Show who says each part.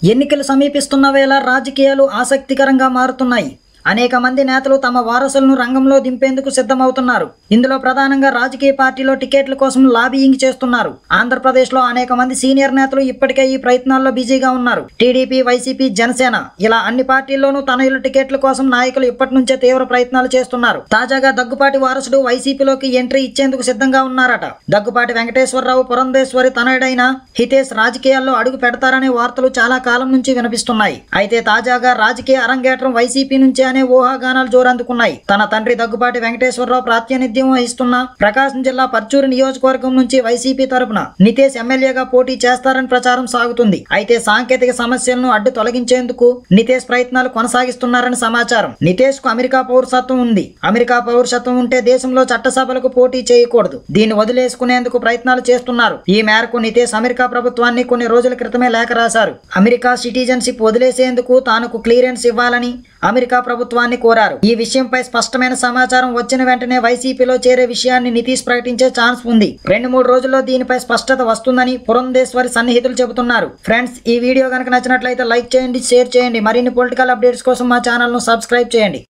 Speaker 1: ఎన్నికలు సమీపిస్తున్న వేళ రాజకీయాలు ఆసక్తికరంగా మారుతున్నాయి. అనేక మంది నేతలు తమ వారసులను రంగంలో దింపేందుకు సిద్ధమవుతున్నారు. ఇందులో ప్రధానంగా రాజకీయ పార్టీలో టికెట్ల కోసం లాబియింగ్ చేస్తున్నారు. ఆంధ్రప్రదేశ్లో అనేక మంది సీనియర్ నేతలు ఇప్పటికే ఈ ప్రయత్నాల్లో బిజీగా ఉన్నారు. టీడీపీ వైసీపీ జనసేన ఇలా అన్ని పార్టీల్లోనూ తనయుల టికెట్ల కోసం నాయకులు ఇప్పటి నుంచే తీవ్ర ప్రయత్నాలు చేస్తున్నారు. తాజాగా దగ్గుపాటి వారసుడు వైసీపీలోకి ఎంట్రీ ఇచ్చేందుకు సిద్ధంగా ఉన్నారట. దగ్గుపాటి వెంకటేశ్వరరావు పురంధేశ్వరి తనయుడైన హితేష్ రాజకీయాల్లో అడుగు పెడతారనే వార్తలు చాలా కాలం నుంచి వినిపిస్తున్నాయి. అయితే తాజాగా రాజకీయ అరంగేట్రం వైసీపీ నుంచే అనే ఊహాగానాలు జోరందుకున్నాయి. తన తండ్రి దగ్గుపాటి వెంకటేశ్వరరావు ప్రాతినిధ్యం వహిస్తున్న ప్రకాశం జిల్లా పర్చూరు నియోజకవర్గం నుంచి వైసీపీ తరపున నితేష్ ఎమ్మెల్యేగా పోటీ చేస్తారని ప్రచారం సాగుతుంది. అయితే సాంకేతిక సమస్యలను అడ్డు తొలగించేందుకు నితేష్ ప్రయత్నాలు కొనసాగిస్తున్నారని సమాచారం. నితేష్కు అమెరికా పౌరసత్వం ఉంది. అమెరికా పౌరసత్వం ఉంటే దేశంలో చట్టసభలకు పోటీ చేయకూడదు. దీన్ని వదిలేసుకునేందుకు ప్రయత్నాలు చేస్తున్నారు. ఈ మేరకు నితేష్ అమెరికా ప్రభుత్వాన్ని కొన్ని రోజుల క్రితమే లేఖ రాశారు. అమెరికా సిటిజన్షిప్ వదిలేసేందుకు తానుకు క్లియరెన్స్ ఇవ్వాలని అమెరికా ప్రభుత్వం ప్రభుత్వాన్ని కోరారు. ఈ విషయంపై స్పష్టమైన సమాచారం వచ్చిన వెంటనే వైసీపీలో చేరే విషయాన్ని నితీష్ ప్రకటించే ఛాన్స్ ఉంది. రెండు మూడు రోజుల్లో దీనిపై స్పష్టత వస్తుందని పురంధేశ్వరి సన్నిహితులు చెబుతున్నారు. ఫ్రెండ్స్ ఈ వీడియో కనుక నచ్చినట్లయితే లైక్ చేయండి షేర్ చేయండి. మరిన్ని పొలిటికల్ అప్డేట్స్ కోసం మా ఛానల్ను సబ్స్క్రైబ్ చేయండి.